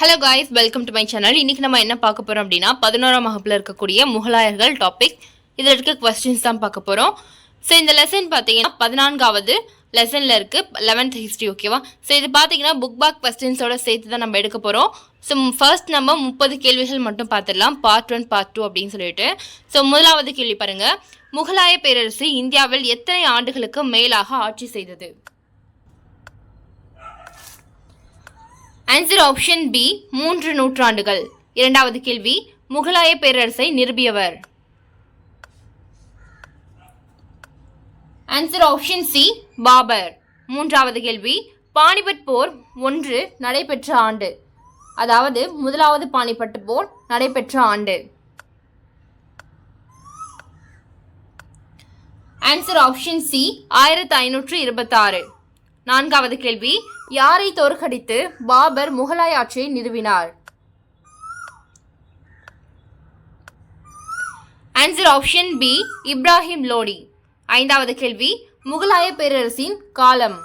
Hello guys welcome to my channel இன்னைக்கு நம்ம என்ன பார்க்க போகிறோம் அப்படின்னா பதினோராம் வகுப்புல இருக்கக்கூடிய முகலாயர்கள் டாபிக் இதில் இருக்க கொஸ்டின்ஸ் தான் பார்க்க போகிறோம் ஸோ இந்த லெசன் பார்த்தீங்கன்னா பதினான்காவது லெசனில் இருக்குது லெவன்த் ஹிஸ்ட்ரி ஓகேவா ஸோ இது பார்த்தீங்கன்னா புக் பேக் கொஸ்டின்ஸோட சேர்த்து தான் நம்ம எடுக்க போகிறோம் ஸோ ஃபர்ஸ்ட் நம்ம முப்பது கேள்விகள் மட்டும் பார்த்துடலாம். பார்ட் ஒன் பார்ட் டூ அப்படின்னு சொல்லிட்டு. ஸோ முதலாவது கேள்வி பாருங்கள் முகலாய பேரரசு இந்தியாவில் எத்தனை ஆண்டுகளுக்கு மேலாக ஆட்சி செய்தது? ஆன்சர் ஆப்ஷன் பி மூன்று நூற்றாண்டுகள். இரண்டாவது கேள்வி முகலாய பேரரசை நிறுவியவர். Answer option C Babar. மூன்றாவது கேள்வி பானிபட் போர் ஒன்று நடைபெற்ற ஆண்டு. அதாவது முதலாவது பானிபட் போர் நடைபெற்ற ஆண்டு. ஆன்சர் ஆப்ஷன் சி ஆயிரத்தி ஐநூற்று இருபத்தாறு. நான்காவது கேள்வி. யாரை தோற்கடித்து பாபர் முகலாய ஆட்சியை நிறுவினார்? Answer option B Ibrahim Lodi. ஐந்தாவது கேள்வி முகலாய பேரரசின் காலம்.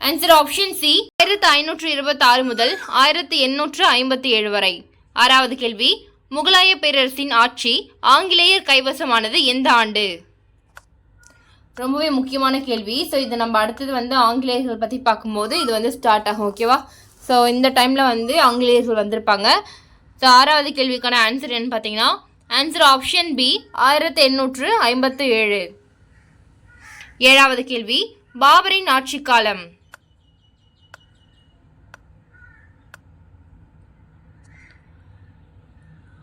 ஆன்சர் ஆப்ஷன் சி ஆயிரத்தி ஐநூற்று இருபத்தி ஆறு முதல் ஆயிரத்தி எண்ணூற்று ஐம்பத்தி ஏழு வரை. ஆறாவது கேள்வி முகலாய பேரரசின் ஆட்சி ஆங்கிலேயர் கைவசமானது எந்த ஆண்டு? ரொம்பவே முக்கியமான கேள்வி. ஸோ இது நம்ம அடுத்தது வந்து ஆங்கிலேயர்கள் பற்றி பார்க்கும்போது இது வந்து ஸ்டார்ட் ஆகும் ஓகேவா ஸோ இந்த டைமில் வந்து ஆங்கிலேயர்கள் வந்திருப்பாங்க. ஸோ ஆறாவது கேள்விக்கான ஆன்சர் என்னன்னு பார்த்தீங்கன்னா ஆன்சர் ஆப்ஷன் பி ஆயிரத்தி எண்ணூற்று ஐம்பத்து ஏழு ஏழாவது கேள்வி பாபரின் ஆட்சி காலம்.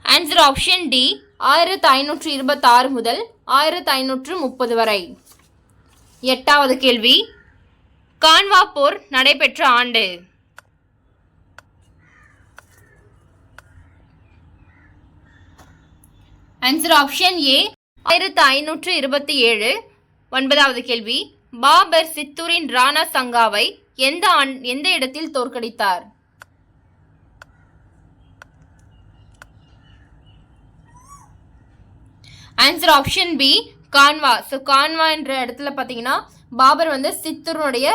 ஆன்சர் ஆப்ஷன் டி ஆயிரத்தி ஐநூற்று இருபத்தாறு முதல் ஆயிரத்தி ஐநூற்று முப்பது வரை. எட்டாவது கேள்வி. கான்வா போர் நடைபெற்ற ஆண்டு. ஆன்சர் ஆப்ஷன் ஏ ஆயிரத்து ஐநூற்று இருபத்தி ஏழு. ஒன்பதாவது கேள்வி பாபர் சித்தூரின் ராணா சங்காவை எந்த ஆண் எந்த இடத்தில் தோற்கடித்தார்? Answer option B Khanwa. So Khanwa என்ற இடத்துல பார்த்தீங்கன்னா பாபர் வந்து சித்தூருடைய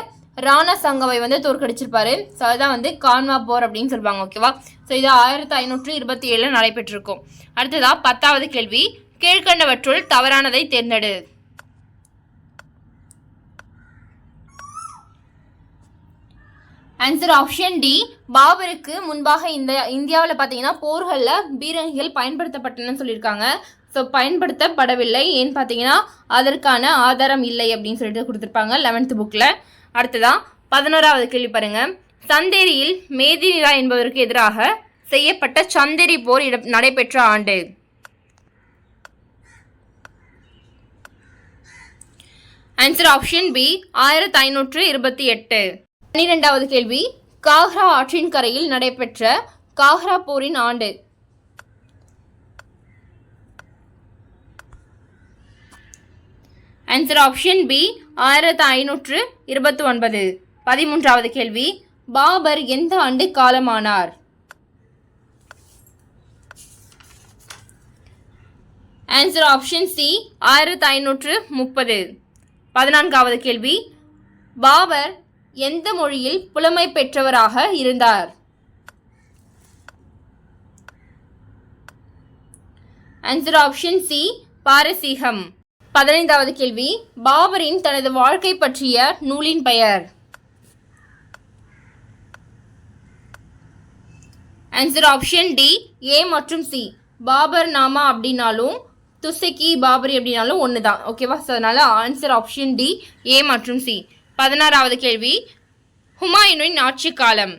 ராணா சங்கவை வந்து தோற்கடிச்சிருப்பாரு. ஸோ அதுதான் வந்து கான்வா போர் அப்படின்னு சொல்லுவாங்க ஓகேவா ஸோ இது ஆயிரத்தி ஐநூற்று இருபத்தி ஏழில் நடைபெற்றிருக்கும். அடுத்ததா பத்தாவது கேள்வி. கீழ்கண்டவற்றுள் தவறானதை தேர்ந்தெடு. ஆன்சர் ஆப்ஷன் டி பாபருக்கு முன்பாக இந்த இந்தியாவில் பார்த்தீங்கன்னா போர்களில் பீரங்கிகள் பயன்படுத்தப்பட்டன சொல்லியிருக்காங்க. ஸோ பயன்படுத்தப்படவில்லை. ஏன்னு பார்த்தீங்கன்னா அதற்கான ஆதாரம் இல்லை அப்படின்னு சொல்லிட்டு கொடுத்துருப்பாங்க லெவன்த் புக்கில் அடுத்ததான் பதினோராவது கேள்வி பாருங்கள் சந்தேரியில் மேதினிரா என்பவருக்கு எதிராக செய்யப்பட்ட சந்தேரி போர் இட நடைபெற்ற ஆண்டு. ஆன்சர் ஆப்ஷன் பி ஆயிரத்தி ஐநூற்று இருபத்தி எட்டு. பன்னிரெண்டாவது கேள்வி காஹ்ரா ஆற்றின் கரையில் நடைபெற்ற காஹ்ரா போரின் ஆண்டு. ஆன்சர் ஆப்ஷன் பி ஆயிரத்து ஐநூற்று இருபத்தி ஒன்பது பதிமூன்றாவது கேள்வி பாபர் எந்த ஆண்டு காலமானார்? ஆன்சர் ஆப்ஷன் சி ஆயிரத்து ஐநூற்று முப்பது. பதினான்காவது கேள்வி பாபர் எந்த மொழியில் புலமை பெற்றவராக இருந்தார்? ஆன்சர் ஆப்ஷன் சி பாரசீகம். பதினைந்தாவது கேள்வி. பாபரின் தனது வாழ்க்கை பற்றிய நூலின் பெயர். ஆன்சர் ஆப்ஷன் டி ஏ மற்றும் சி பாபர் நாமா அப்படின்னாலும் துசக்கி பாபரி அப்படின்னாலும் ஒன்று தான் ஓகேவா ஸோ அதனால ஆன்சர் ஆப்ஷன் டி ஏ மற்றும் சி பதினாறாவது கேள்வி. ஹுமாயூனின் ஆட்சி காலம்.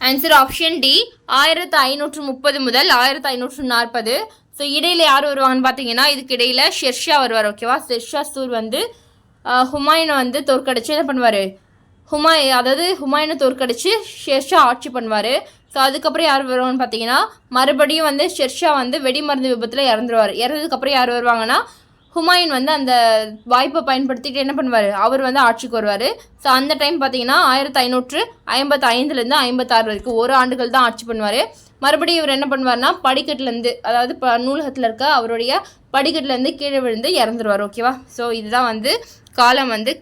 ஆன்சர் ஆப்ஷன் டி ஆயிரத்து ஐநூற்று முப்பது முதல் ஆயிரத்து ஐநூற்று நாற்பது. ஸோ இடையில் யார் வருவாங்கன்னு பார்த்தீங்கன்னா இதுக்கு இடையில் ஷெர்ஷா வருவார் ஓகேவா ஷெர்ஷா சூர் வந்து ஹுமாயினை ஹுமாயூனை வந்து தோற்கடிச்சு என்ன பண்ணுவார்? ஹுமாய் அதாவது ஹுமாயூனை தோற்கடிச்சு ஷெர்ஷா ஆட்சி பண்ணுவார். ஸோ அதுக்கப்புறம் யார் வருவாங்கன்னு பார்த்தீங்கன்னா மறுபடியும் வந்து ஷெர்ஷா வந்து வெடிமருந்து விபத்தில் இறந்துருவார். இறந்ததுக்கப்புறம் யார் வருவாங்கன்னா ஹுமாயூன் வந்து அந்த வாய்ப்பை பயன்படுத்திட்டு என்ன பண்ணுவார்? அவர் வந்து ஆட்சிக்கு வருவார். ஸோ அந்த டைம் பார்த்தீங்கன்னா ஆயிரத்தி ஐநூற்று ஐம்பத்தி ஐந்துலேருந்து ஐம்பத்தாறு வரைக்கும் ஒரு ஆண்டுகள் தான் ஆட்சி பண்ணுவார். மறுபடியும் இவர் என்ன பண்ணுவார்னா படிக்கட்டுலேருந்து அதாவது ப நூலகத்தில் இருக்க அவருடைய படிக்கட்டுலேருந்து கீழே விழுந்து இறந்துருவார் ஓகேவா ஸோ இதுதான் வந்து காலம் வந்து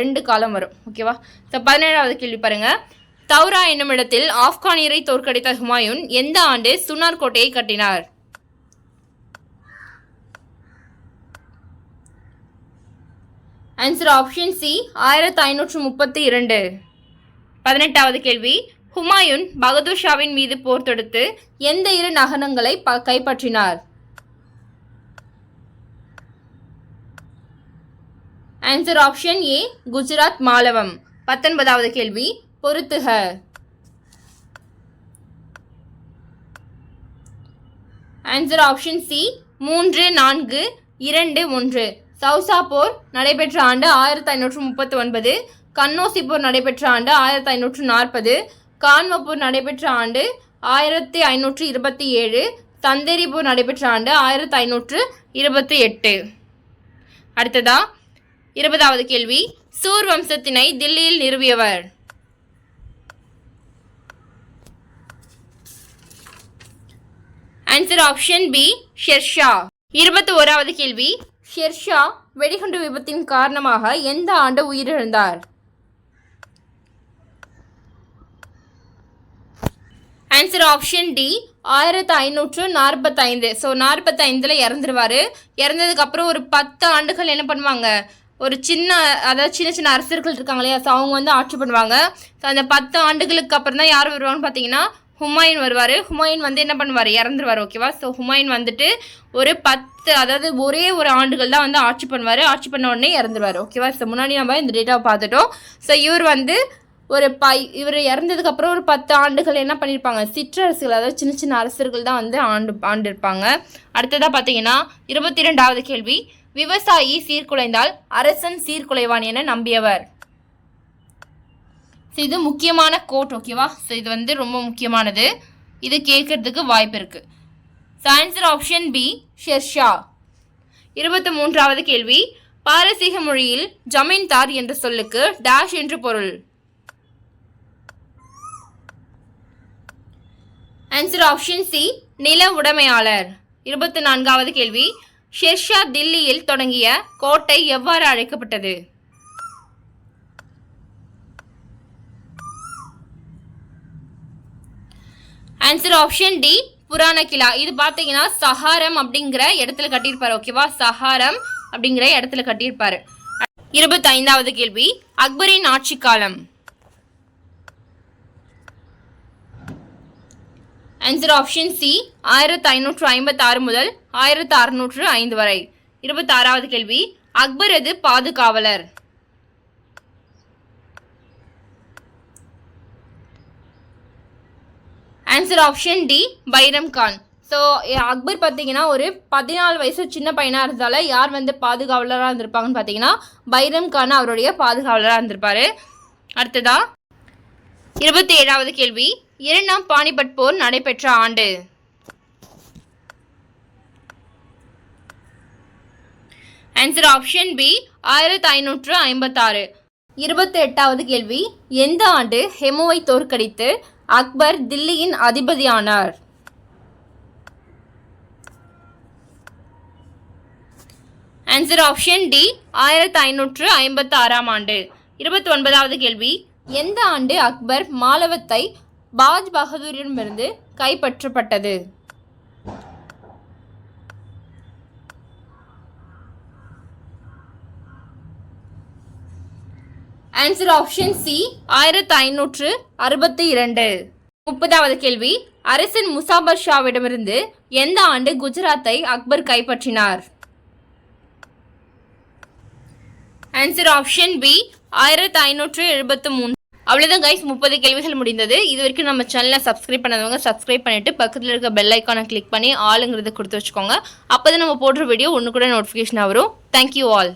ரெண்டு காலம் வரும் ஓகேவா ஸோ பதினேழாவது கேள்வி பாருங்கள் தௌரா என்னும் இடத்தில் ஆப்கானியரை தோற்கடித்த ஹுமாயூன் எந்த ஆண்டு சுனார் கோட்டையை கட்டினார்? ஆன்சர் ஆப்ஷன் சி ஆயிரத்தி ஐநூற்று முப்பத்தி இரண்டு. பதினெட்டாவது கேள்வி. ஹுமாயூன் பகதூர் ஷாவின் மீது போர் தொடுத்து எந்த இரு நகரங்களை ப கைப்பற்றினார்? ஆன்சர் ஆப்ஷன் ஏ குஜராத் மாலவம். பத்தொன்பதாவது கேள்வி பொருத்துக ஆன்சர் ஆப்ஷன் சி மூன்று நான்கு இரண்டு ஒன்று. சவுசா போர் நடைபெற்ற ஆண்டு ஆயிரத்தி ஐநூற்று முப்பத்தி ஒன்பது. கன்னோசி போர் நடைபெற்ற ஆண்டு ஆயிரத்தி ஐநூற்று நாற்பது. கான்வ போர் நடைபெற்ற ஆண்டு ஆயிரத்தி ஐநூற்று இருபத்தி ஏழு. தந்தேரி போர் நடைபெற்ற ஆண்டு ஆயிரத்தி ஐநூற்று இருபத்தி எட்டு. அடுத்ததா இருபதாவது கேள்வி. சூர் வம்சத்தினை தில்லியில் நிறுவியவர். ஆன்சர் ஆப்ஷன் பி ஷெர்ஷா இருபத்தி ஓராவது கேள்வி. ஷெர்ஷா வெடிகுண்டு விபத்தின் காரணமாக எந்த ஆண்டு உயிரிழந்தார்? ஆன்சர் ஆப்ஷன் டி ஆயிரத்தி ஐநூற்று நாற்பத்தைந்து. ஸோ நாற்பத்தைந்தில் இறந்துருவார். இறந்ததுக்கப்புறம் ஒரு பத்து ஆண்டுகள் என்ன பண்ணுவாங்க? ஒரு சின்ன அதாவது சின்ன சின்ன அரசர்கள் இருக்காங்க இல்லையா? ஸோ அவங்க வந்து ஆட்சி பண்ணுவாங்க. ஸோ அந்த பத்து ஆண்டுகளுக்கு அப்புறம் தான் யார் வருவாங்கன்னு பார்த்தீங்கன்னா ஹுமாயூன் வருவார். ஹுமாயூன் வந்து என்ன பண்ணுவார்? இறந்துருவார் ஓகேவா ஸோ ஹுமாயூன் வந்துட்டு ஒரு பத்து அதாவது ஒரே ஒரு ஆண்டுகள் தான் வந்து ஆட்சி பண்ணுவார். ஆட்சி பண்ண உடனே இறந்துருவார் ஓகேவா ஸோ முன்னாடி நம்ம இந்த டேட்டாவை பார்த்துட்டோம். ஸோ இவர் வந்து ஒரு பை இவர் இறந்ததுக்கப்புறம் ஒரு பத்து ஆண்டுகள் என்ன பண்ணியிருப்பாங்க சிற்றரசுகள் அதாவது சின்ன சின்ன அரசர்கள் தான் வந்து ஆண்டு ஆண்டு இருப்பாங்க அடுத்ததாக பார்த்தீங்கன்னா இருபத்தி ரெண்டாவது கேள்வி. விவசாயி சீர்குலைந்தால் அரசன் சீர்குலைவான் என நம்பியவர். ஸோ இது முக்கியமான கோட் ஓகேவா ஸோ இது வந்து ரொம்ப முக்கியமானது. இது கேட்கறதுக்கு வாய்ப்பு இருக்குது so answer option B Sher Shah இருபத்தி மூன்றாவது கேள்வி. பாரசீக மொழியில் ஜமீன்தார் என்ற சொல்லுக்கு டேஷ் என்று பொருள். ஆன்சர் ஆப்ஷன் சி நில உடைமையாளர். இருபத்தி நான்காவது கேள்வி. ஷெர்ஷா தில்லியில் தொடங்கிய கோட்டை எவ்வாறு அழைக்கப்பட்டது? ஆன்சர் ஆப்ஷன் டி புராண கிலா இது பார்த்தீங்கன்னா சஹாரம் அப்படிங்கிற இடத்துல கட்டியிருப்பாரு ஓகேவா சஹாரம் அப்படிங்கிற இடத்துல கட்டியிருப்பாரு. இருபத்தி ஐந்தாவது கேள்வி அக்பரின் ஆட்சி காலம். ஆன்சர் ஆப்ஷன் சி ஆயிரத்தி ஐநூற்று ஐம்பத்தி ஆறு முதல் ஆயிரத்தி அறுநூற்று ஐந்து வரை. இருபத்தி ஆறாவது கேள்வி அக்பரது பாதுகாவலர்? Answer option D Bairam Khan so Akbar பார்த்தீங்கன்னா ஒரு பதினாலு வயசு சின்ன பையனாக இருந்ததால் யார் வந்து பாதுகாவலராக இருந்திருப்பாங்கன்னு பார்த்தீங்கன்னா பைரம் கான் அவருடைய பாதுகாவலராக இருந்திருப்பார். அடுத்ததா இருபத்தி ஏழாவது கேள்வி. இரண்டாம் பானிபட் போர் நடைபெற்ற ஆண்டு. ஆன்சர் ஆப்ஷன் பி ஆயிரத்தி ஐநூற்று ஐம்பத்தாறு. இருபத்தி எட்டாவது கேள்வி. எந்த ஆண்டு ஹெமோவை தோற்கடித்து அக்பர் தில்லியின் அதிபதியானார். ஆன்சர் ஆப்ஷன் டி ஆயிரத்தி ஐநூற்று ஐம்பத்தி ஆறாம் ஆண்டு. இருபத்தி ஒன்பதாவது கேள்வி. எந்த ஆண்டு அக்பர் மாலவத்தை பாஜ் பகதூரிடமிருந்து கைப்பற்றப்பட்டது? ஆன்சர் ஆப்ஷன் சி ஆயிரத்து ஐநூற்று அறுபத்தி இரண்டு. முப்பதாவது கேள்வி அரசன் முசாபர் ஷாவிடமிருந்து எந்த ஆண்டு குஜராத்தை அக்பர் கைப்பற்றினார்? ஆன்சர் ஆப்ஷன் பி ஆயிரத்தி ஐநூற்று எழுபத்து மூணு அவ்வளோதான் கைஸ் முப்பது கேள்விகள் முடிந்தது. இது வரைக்கும் நம்ம சேனலை சப்ஸ்கிரைப் பண்ணாதவங்க சப்ஸ்கிரைப் பண்ணிட்டு பக்கத்தில் இருக்க பெல் ஐக்கானை கிளிக் பண்ணி ஆளுங்கிறத கொடுத்து வச்சுக்கோங்க. அப்போ தான் நம்ம போடுற வீடியோ ஒன்று கூட நோட்டிஃபிகேஷன் வரும். Thank you all